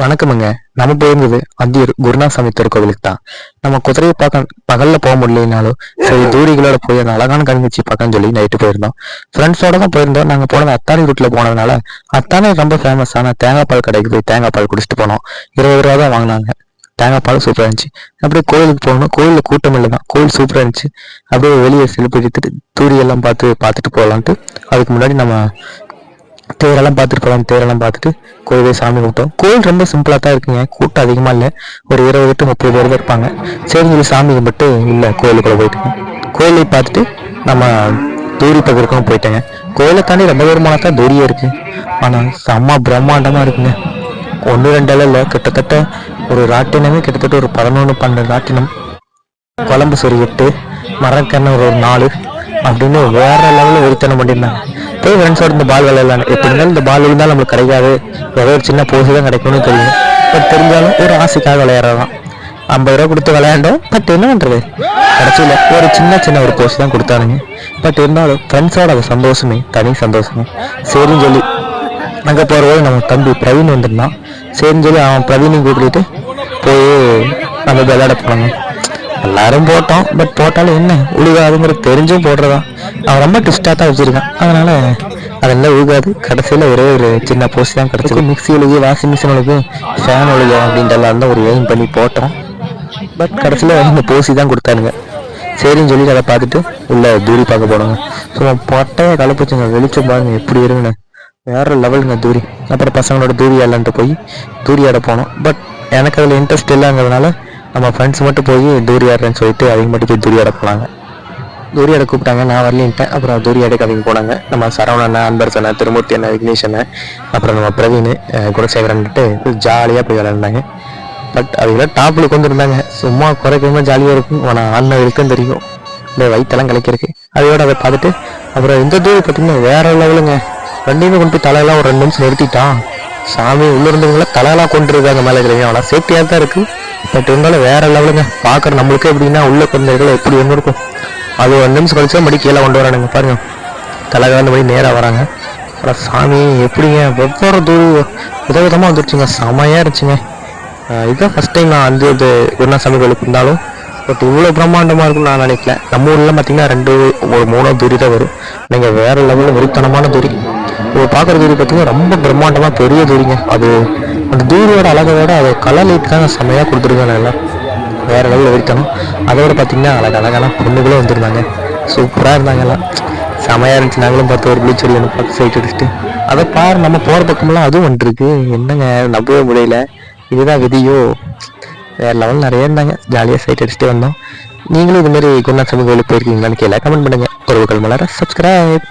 வணக்கமுங்க. நம்ம போயிருந்தது அந்தியூர். குருநாசாமி திருக்கோவிலுக்கு தான். நம்ம குதிரையை பார்க்க பகல்ல போக முடியலனாலும் சரி தூரிகளோட போய் அந்த அழகான கண்காட்சி பார்க்கன்னு சொல்லி நைட்டு போயிருந்தோம். ஃப்ரெண்ட்ஸோட தான் போயிருந்தோம். நாங்கள் போனது அத்தானி ரூட்ல போனதுனால அத்தானி ரொம்ப ஃபேமஸான தேங்காய் பால் கடைக்கு போய் தேங்காய் பால் குடிச்சிட்டு போனோம். இருபது ரூபா தான் வாங்கினாங்க. தேங்காய் பால் இருந்துச்சு. அப்படியே கோயிலுக்கு போகணும் கோயிலில் கூட்டம் இல்லை தான். கோயில் சூப்பராக இருந்துச்சு. அப்படியே வெளியே செலுப்பி தூரி எல்லாம் பார்த்து பார்த்துட்டு போகலான்ட்டு அதுக்கு முன்னாடி நம்ம தேரெல்லாம் பார்த்துட்டு போகலாம் தேரெல்லாம் பார்த்துட்டு கோயிலே சாமி கும்பிட்டோம். கோயில் ரொம்ப சிம்பிளாக தான் இருக்குங்க. கூட்டம் அதிகமாக இல்லை. ஒரு இருபது டு முப்பது பேர் தான் இருப்பாங்க. சரி சொல்லி சாமி கும்பிட்டு இல்லை கோயிலுக்குள்ள போயிட்டுங்க கோயிலை பார்த்துட்டு நம்ம தூரி பக்கத்துக்கும் போயிட்டேங்க. கோயிலை தாண்டி ரொம்ப தூரமான தான் தூரியே இருக்கு. ஆனால் செம்ம பிரம்மாண்டமாக இருக்குங்க. ஒன்று ரெண்டெல்லாம் இல்லை. கிட்டத்தட்ட ஒரு ராட்டினமே கிட்டத்தட்ட ஒரு பதினொன்று பன்னெண்டு ராட்டினம். குழம்பு சொறி எட்டு மரக்கண்ண ஒரு நாலு அப்படின்னு வேற லெவலில் வெறித்தனம் பண்ணியிருந்தாங்க. போய் ஃப்ரெண்ட்ஸோட இந்த பால் விளையாடலாம். எப்படி இருந்தாலும் இந்த பால் இருந்தாலும் நம்மளுக்கு கிடைக்காது. ஏதோ ஒரு சின்ன போசி தான் கிடைக்கும்னு தெரியும். பட் தெரிஞ்சாலும் ஒரு ஆசைக்காக விளையாடலாம் ஐம்பது ரூபா கொடுத்து விளையாண்டோம். பட் என்ன பண்ணுறது கடைசியில் ஒரு சின்ன சின்ன ஒரு போஸ் தான் கொடுத்தானுங்க. பட் இருந்தாலும் ஃப்ரெண்ட்ஸோட அது சந்தோஷமே தனி சந்தோஷமே. சரின்னு சொல்லி அங்கே போகிறபோது நம்ம தம்பி பிரவீன் வந்திருந்தான். சரின்னு சொல்லி அவன் பிரவீனையும் கூப்பிட்டுட்டு போய் நம்ம விளையாட போனாங்க. எல்லாரும் போட்டோம் பட் போட்டாலும் என்ன? உழுகாதுங்கிற தெரிஞ்சும் போடுறதா? அவன் ரொம்ப ட்விஸ்டாக தான் வச்சிருக்கான். அதனால் அதெல்லாம் உழுகாது. கடைசியில் ஒரே ஒரு சின்ன போஸ்ட் தான் கிடச்சிருக்கு மிக்ஸி ஒழுகு வாஷிங் மிஷின் ஒழுகு ஃபேன் ஒழுகு அப்படின்றலாம் தான் ஒரு எய்ம் பண்ணி போட்டோம். பட் கடைசியில் இந்த போசி தான் கொடுத்தானுங்க. சரின்னு சொல்லி அதை பார்த்துட்டு உள்ளே தூரி பார்க்க போனோங்க. சும்மா பொட்டையை கலப்புச்சுங்க. வெளிச்சம் பாருங்க எப்படி இருங்கண்ணே வேற லெவலுங்க தூரி. அப்புறம் பசங்களோட தூரி ஆடலான்ட்டு போய் தூரி ஆட போனோம். பட் எனக்கு அதில் இன்ட்ரெஸ்ட் இல்லைங்கிறதுனால நம்ம ஃப்ரெண்ட்ஸ் மட்டும் போய் தூரி ஆடுறேன்னு சொல்லிட்டு அவங்க மட்டும் போய் தூரி ஆட போனாங்க. தூரி ஆட கூப்பிட்டாங்க. நான் வரலின்ட்டேன் அப்புறம் தூரி ஆட அவங்க போனாங்க. நம்ம சரவண அண்ணன் அன்பரசு திருமூர்த்தி அண்ணன் விக்னேஷ் அண்ணன் அப்புறம் நம்ம பிரவீன் அஹ் குணசேகரன்ட்டு ஜாலியாக போய் விளையாண்டாங்க. பட் அதுல டாப்ல உட்காந்துருந்தாங்க சும்மா குறைக்கணுமா ஜாலியாக இருக்கும். ஆனால் ஆடின இருக்கும் தெரியும். இந்த வயிற்றெல்லாம் கலைக்கிறதுக்கு அதையோட அதை பார்த்துட்டு அப்புறம் இந்த தூரி பார்த்தீங்கன்னா வேற லெவலுங்க. ரெண்டையுமே கொண்டு போய் தலையெல்லாம் ஒரு ரெண்டு நிமிஷம் நிறுத்திட்டான். சாமி உள்ள தலையெல்லாம் கொண்டு இருக்காங்க மேலே இருக்கிறவங்க ஆனால் சேஃப்டியாக தான் இருக்குது பட் இருந்தாலும் வேற லெவலுங்க பார்க்குற நம்மளுக்கு எப்படின்னா உள்ள கொஞ்ச இடத்துல எப்படி ஒன்று இருக்கும்? அது ஒரு நிமிஷம் கழிச்சா மடி கீழே கொண்டு வரானுங்க. பாருங்க. தலை மணி நேராக வராங்க. அப்புறம் சாமி எப்படிங்க? வெவ்வேறு தூரி விதவிதமாக வந்துருச்சுங்க. செமையாக இருந்துச்சுங்க. இதுதான் ஃபஸ்ட் டைம் நான் வந்து இது என்ன கோயிலுக்கு இருந்தாலும் பட் இவ்வளோ பிரம்மாண்டமாக இருக்கும்னு நான் நினைக்கல. நம்ம ஊரில் பார்த்தீங்கன்னா ரெண்டு ஒரு மூணோ தூரி தான் வரும். நீங்கள் வேற லெவலில் வெறித்தனமான தூரி. இப்போ பார்க்குற தூரி பார்த்தீங்கன்னா ரொம்ப பிரம்மாண்டமாக பெரிய தூரிங்க. அது அந்த தூரியோட அழகோட அதை கலர் லைட் தான் செமையாக கொடுத்துருக்காங்க எல்லாம் வேறு லெவலில் வெறித்தனம். அதோட பார்த்தீங்கன்னா அழகு அழகான பொண்ணுகளும் வந்திருந்தாங்க. சூப்பராக இருந்தாங்க எல்லாம். செமையாக இருந்துச்சு. நாங்களும் பார்த்து ஒரு ப்ளூ செடி ஒன்று பார்த்து சைட் அடிச்சுட்டு அதை பாரு நம்ம போகிற பக்கமெல்லாம் அதுவும் வந்துருக்கு. என்னங்க நம்பவே முடியல. இதுதான் விதியோ? வேற லெவல் நிறைய இருந்தாங்க. ஜாலியாக சைட் அடிச்சுட்டு வந்தோம். நீங்களும் இதுமாரி மாதிரி சமூக கோயிலுக்கு போயிருக்கீங்களான்னு கேட்கல கமெண்ட் பண்ணுங்கள் உறவுகள் மலர சப்ஸ்கிரைப்